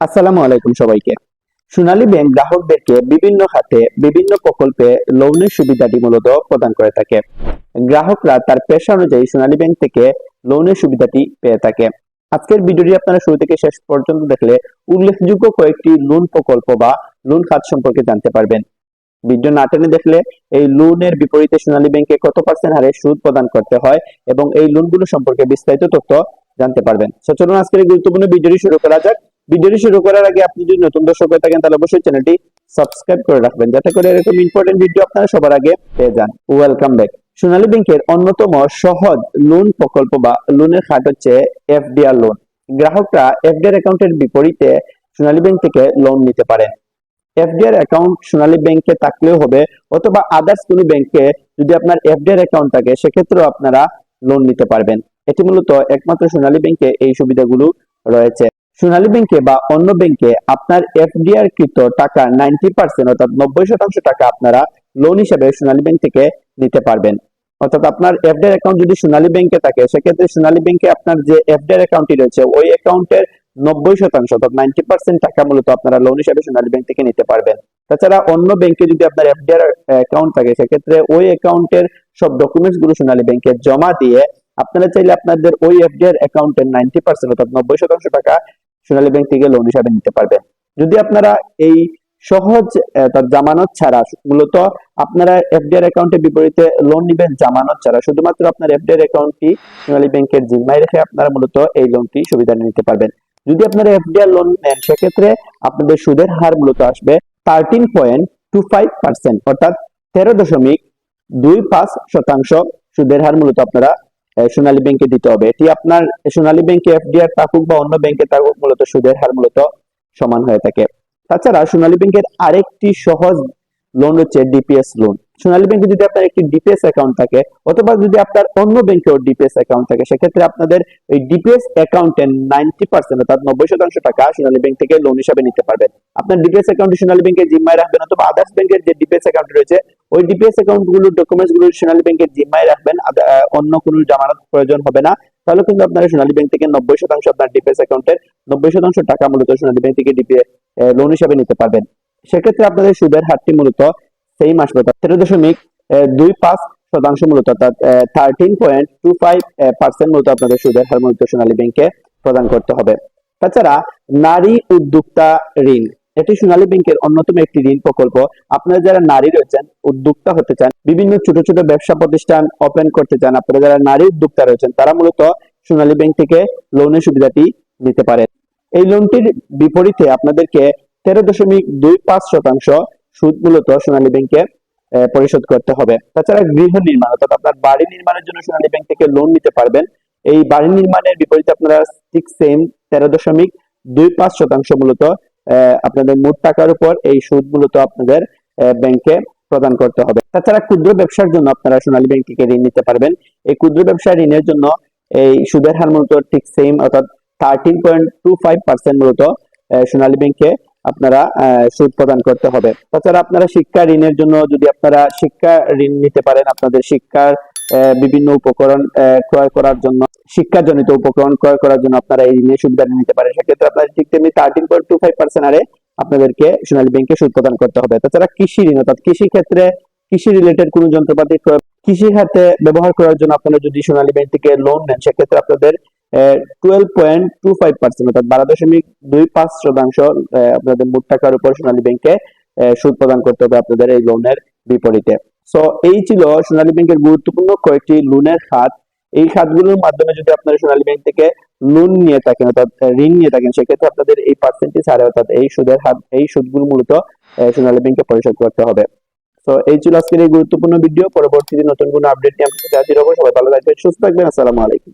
আসসালামু আলাইকুম সবাইকে। সোনালী ব্যাংক গ্রাহকদেরকে বিভিন্ন খাতে বিভিন্ন প্রকল্পে লোনের সুবিধাটি মূলত প্রদান করে থাকে। গ্রাহকরা তার পেশা অনুযায়ী সোনালী ব্যাংক থেকে লোনের সুবিধাটি পেয়ে থাকে। আজকের ভিডিওটি আপনারা শুরু থেকে শেষ পর্যন্ত দেখলে উল্লেখযোগ্য কয়েকটি লোন প্রকল্প বা লোন খাত সম্পর্কে জানতে পারবেন। ভিডিও না টেনে দেখলে এই লোনের বিপরীতে সোনালী ব্যাংকে কত পার্সেন্ট হারে সুদ প্রদান করতে হয় এবং এই লোনগুলো সম্পর্কে বিস্তারিত তথ্য জানতে পারবেন। চলুন আজকের গুরুত্বপূর্ণ ভিডিওটি শুরু করা যাক। ভিডিওটি শুরু করার আগে আপনি যদি নতুন দর্শক হয়ে থাকেন, তাহলে অবশ্যই চ্যানেলটি সাবস্ক্রাইব করে রাখবেন। যাতে করে এরকম ইম্পর্টেন্ট ভিডিও আপনারা সবার আগে পেয়ে যান। ওয়েলকাম ব্যাক সোনালী ব্যাংকের অন্যতম সহজ লোন প্রকল্প বা লোনের খাত হচ্ছে এফডিআর লোন গ্রাহকরা এফডিআর অ্যাকাউন্টের বিপরীতে সোনালী ব্যাংক থেকে লোন নিতে পারেন এফডিআর অ্যাকাউন্ট সোনালী ব্যাংকে থাকলেও হবে, অথবা আদার্স কোনো ব্যাংকে যদি আপনার এফডিআর অ্যাকাউন্ট থাকে, সেক্ষেত্রেও আপনারা লোন নিতে পারবেন। এটি মূলত একমাত্র সোনালী ব্যাংকে এই সুবিধাগুলো রয়েছে। সোনালী ব্যাংকে বা অন্য ব্যাংকে আপনার এফডিআর কৃত টাকা নাইনটি পার্সেন্ট অর্থাৎ নব্বই শতাংশ টাকা আপনারা লোন হিসেবে সোনালী ব্যাংক থেকে নিতে পারবেন। অর্থাৎ আপনার এফডিআর অ্যাকাউন্ট যদি সোনালী ব্যাংকে থাকে, সেক্ষেত্রে সোনালী ব্যাংকে আপনার যে এফডিআর অ্যাকাউন্টটি রয়েছে, ওই অ্যাকাউন্টের নব্বই শতাংশ অর্থাৎ নাইনটি পার্সেন্ট টাকা মূলত আপনারা লোন হিসেবে সোনালী ব্যাংক থেকে নিতে পারবেন। তাছাড়া অন্য ব্যাংকে যদি আপনার এফডিআর অ্যাকাউন্ট থাকে, সেক্ষেত্রে ওই অ্যাকাউন্টের সব ডকুমেন্টসগুলো সোনালী ব্যাংকে জমা দিয়ে আপনারা চাইলে আপনাদের ওই এফডিআর অ্যাকাউন্টের নাইনটি পার্সেন্ট অর্থাৎ নব্বই শতাংশ টাকা সোনালী ব্যাংক থেকে লোন হিসাবে নিতে পারবেন যদি আপনারা এই সহজ জামানত ছাড়া মূলত আপনারা এফডিআর অ্যাকাউন্টের বিপরীতে লোন নিবেন জামানত ছাড়া, শুধুমাত্র আপনার এফডিআর অ্যাকাউন্টটি সোনালী ব্যাংকের জিম্মায় রেখে আপনারা মূলত এই লোনটি সুবিধা নিতে পারবেন। যদি আপনারা এফডিআর লোন নেন, সেক্ষেত্রে আপনাদের সুদের হার মূলত আসবে thirteen point two five percent অর্থাৎ তেরো দশমিক দুই পাঁচ শতাংশ সুদের হার মূলত আপনারা সোনালী ব্যাংকে দিতে হবে। এটি আপনার সোনালী ব্যাংকে এফডিআর থাকুক বা অন্য ব্যাংকে থাকুক, মূলত সুদের হার মূলত সমান হয়ে থাকে। তাছাড়া সোনালী ব্যাংকের আরেকটি সহজ লোন হচ্ছে ডিপিএস লোন সোনালী ব্যাংকে যদি আপনার একটি ডিপিএস অ্যাকাউন্ট থাকে অথবা যদি আপনার অন্য ব্যাংকেও ডিপিএস অ্যাকাউন্ট থাকে, সেক্ষেত্রে আপনাদের ওই ডিপিএস অ্যাকাউন্টের নাইনটি পার্সেন্ট অর্থাৎ নব্বই শতাংশ টাকা সোনালী ব্যাংক থেকে লোন হিসাবে নিতে পারবেন আপনার ডিপিএস অ্যাকাউন্ট সোনালী ব্যাংকের জিম্মায় রাখবেন অথবা আদার্স ব্যাংকের যে ডিপিএস অ্যাকাউন্ট রয়েছে, ওই ডিপিএস অ্যাকাউন্টগুলোর ডকুমেন্টসগুলো সোনালী ব্যাংকের জিম্মায় রাখবেন অন্য কোনো জামানত প্রয়োজন হবে না। তাহলে কিন্তু আপনারা সোনালী ব্যাংক থেকে নব্বই শতাংশ আপনার ডিপিএস অ্যাকাউন্টের নব্বই শতাংশ টাকা মূলত সোনালী ব্যাংক থেকে ডিপিএ লোন হিসাবে নিতে পারবেন। সেক্ষেত্রে আপনাদের সুদের হারটি মূলত সেই মাস তেরো দশমিক দুই পাঁচ শতাংশ মূলত, অর্থাৎ thirteen point two five percent মূলত আপনাদের সুদের হার মূলত সোনালী ব্যাংকে প্রদান করতে হবে। তাছাড়া নারী উদ্যোক্তা ঋণ, এটি সোনালী ব্যাংকের অন্যতম একটি ঋণ প্রকল্প। আপনারা যারা নারী রয়েছেন, উদ্যোক্তা হতে চান, বিভিন্ন ছোট ছোট ব্যবসা প্রতিষ্ঠান ওপেন করতে চান, আপনারা যারা নারী উদ্যোক্তা রয়েছেন, তারা মূলত সোনালী ব্যাংক থেকে লোনের সুবিধাটি নিতে পারেন। এই লোনটির বিপরীতে আপনাদেরকে তেরো দশমিক দুই পাঁচ শতাংশ সুদ মূলত সোনালী ব্যাংকে পরিশোধ করতে হবে। তাছাড়া গৃহ নির্মাণ, অর্থাৎ আপনার বাড়ি নির্মাণের জন্য সোনালী ব্যাংক থেকে লোন নিতে পারবেন। এই বাড়ি নির্মাণের বিপরীতে আপনারা ঠিক সেম তেরো দশমিক দুই পাঁচ শতাংশ মূলত আপনাদের মোট টাকার উপর এই সুদ মূলত আপনাদের ব্যাংকে প্রদান করতে হবে। তাছাড়া ক্ষুদ্র ব্যবসার জন্য আপনারা সোনালী ব্যাংক থেকে ঋণ নিতে পারবেন। এই ক্ষুদ্র ব্যবসা ঋণের জন্য এই সুদের হার মূলত ঠিক সেম অর্থাৎ thirteen point two five percent মূলত সোনালী ব্যাংকে আপনারা সুদ প্রদান করতে হবে। তাছাড়া আপনারা শিক্ষা ঋণের জন্য যদি আপনারা শিক্ষা ঋণ নিতে পারেন, আপনাদের শিক্ষার বিভিন্ন উপকরণ ক্রয় করার জন্য, শিক্ষাজনিত উপকরণ ক্রয় করার জন্য আপনারা এই ঋণের সুবিধা নিতে পারেন। সেক্ষেত্রে আপনারা ঠিক তেমনি thirteen point two five percent হারে আপনাদেরকে সোনালী ব্যাংকে সুদ প্রদান করতে হবে। তাছাড়া কৃষি ঋণ, অর্থাৎ কৃষি ক্ষেত্রে কৃষি রিলেটেড কোনো যন্ত্রপাতি কৃষি খাতে ব্যবহার করার জন্য আপনারা যদি সোনালী ব্যাংক থেকে লোন নেন, সেক্ষেত্রে আপনাদের সুদ প্রদান করতে হবে এই সোনালী গুরুত্বপূর্ণ কয়েকটি লোনের খাত। এই খাতগুলোর মাধ্যমে যদি আপনারা সোনালী ব্যাংক থেকে লোন নিয়ে থাকেন, অর্থাৎ ঋণ নিয়ে থাকেন, সেক্ষেত্রে আপনাদের এই পার্সেন্টেজ হারে অর্থাৎ এই সুদের হার, এই সুদগুলো মূলত সোনালী ব্যাংকে পরিশোধ করতে হবে। তো এই ছিল আজকের এই গুরুত্বপূর্ণ ভিডিও পরবর্তীতে নতুন কোনো আপডেট নিয়ে আপনাদের হাজির হব। সবাই ভালো থাকবেন, সুস্থ থাকবেন। আসসালামু আলাইকুম।